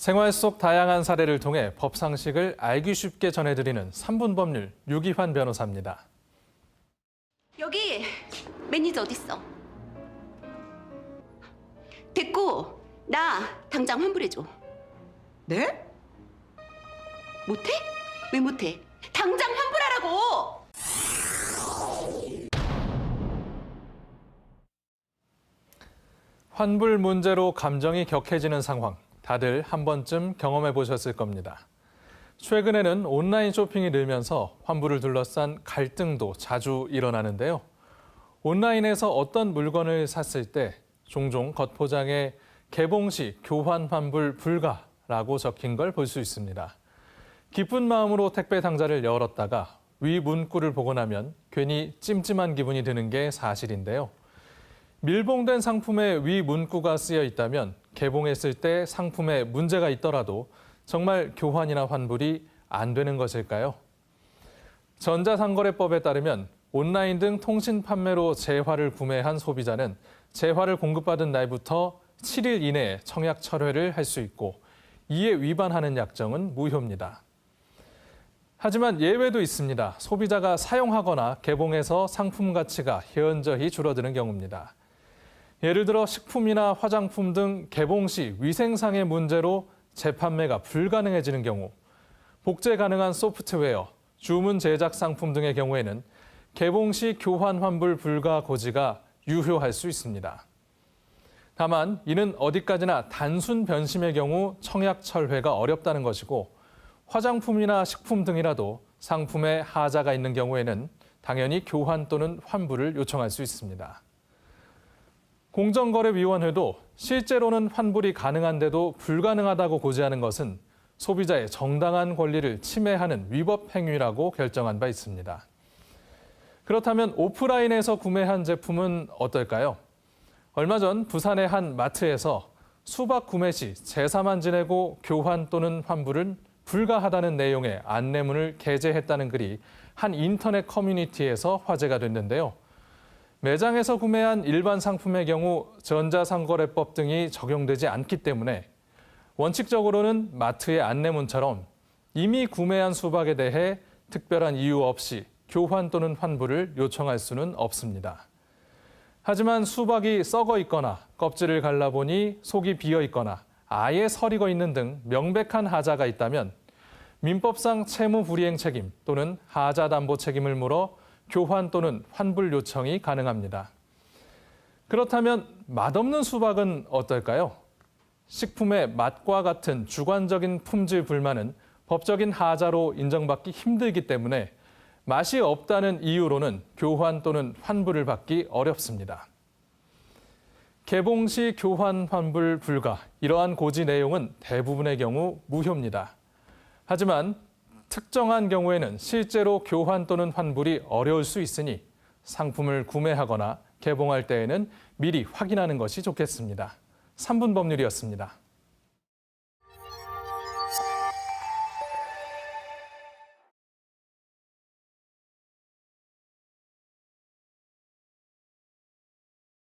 생활 속 다양한 사례를 통해 법 상식을 알기 쉽게 전해드리는 3분 법률 유기환 변호사입니다. 여기 매니저 어딨어? 됐고 나 당장 환불해줘. 네? 못해? 왜 못해? 당장 환불하라고! 환불 문제로 감정이 격해지는 상황, 다들 한 번쯤 경험해 보셨을 겁니다. 최근에는 온라인 쇼핑이 늘면서 환불을 둘러싼 갈등도 자주 일어나는데요. 온라인에서 어떤 물건을 샀을 때 종종 겉포장에 개봉 시 교환 환불 불가라고 적힌 걸 볼 수 있습니다. 기쁜 마음으로 택배 상자를 열었다가 위 문구를 보고 나면 괜히 찜찜한 기분이 드는 게 사실인데요. 밀봉된 상품에 위 문구가 쓰여 있다면 개봉했을 때 상품에 문제가 있더라도 정말 교환이나 환불이 안 되는 것일까요? 전자상거래법에 따르면 온라인 등 통신 판매로 재화를 구매한 소비자는 재화를 공급받은 날부터 7일 이내에 청약 철회를 할 수 있고 이에 위반하는 약정은 무효입니다. 하지만 예외도 있습니다. 소비자가 사용하거나 개봉해서 상품 가치가 현저히 줄어드는 경우입니다. 예를 들어 식품이나 화장품 등 개봉 시 위생상의 문제로 재판매가 불가능해지는 경우, 복제 가능한 소프트웨어, 주문 제작 상품 등의 경우에는 개봉 시 교환 환불 불가 고지가 유효할 수 있습니다. 다만 이는 어디까지나 단순 변심의 경우 청약 철회가 어렵다는 것이고 화장품이나 식품 등이라도 상품에 하자가 있는 경우에는 당연히 교환 또는 환불을 요청할 수 있습니다. 공정거래위원회도 실제로는 환불이 가능한데도 불가능하다고 고지하는 것은 소비자의 정당한 권리를 침해하는 위법 행위라고 결정한 바 있습니다. 그렇다면 오프라인에서 구매한 제품은 어떨까요? 얼마 전 부산의 한 마트에서 수박 구매 시 제사만 지내고 교환 또는 환불은 불가하다는 내용의 안내문을 게재했다는 글이 한 인터넷 커뮤니티에서 화제가 됐는데요. 매장에서 구매한 일반 상품의 경우 전자상거래법 등이 적용되지 않기 때문에 원칙적으로는 마트의 안내문처럼 이미 구매한 수박에 대해 특별한 이유 없이 교환 또는 환불을 요청할 수는 없습니다. 하지만 수박이 썩어 있거나 껍질을 갈라보니 속이 비어 있거나 아예 서리고 있는 등 명백한 하자가 있다면 민법상 채무 불이행 책임 또는 하자 담보 책임을 물어 교환 또는 환불 요청이 가능합니다. 그렇다면 맛없는 수박은 어떨까요? 식품의 맛과 같은 주관적인 품질 불만은 법적인 하자로 인정받기 힘들기 때문에 맛이 없다는 이유로는 교환 또는 환불을 받기 어렵습니다. 개봉 시 교환 환불 불가 이러한 고지 내용은 대부분의 경우 무효입니다. 하지만 특정한 경우에는 실제로 교환 또는 환불이 어려울 수 있으니 상품을 구매하거나 개봉할 때에는 미리 확인하는 것이 좋겠습니다. 3분 법률이었습니다.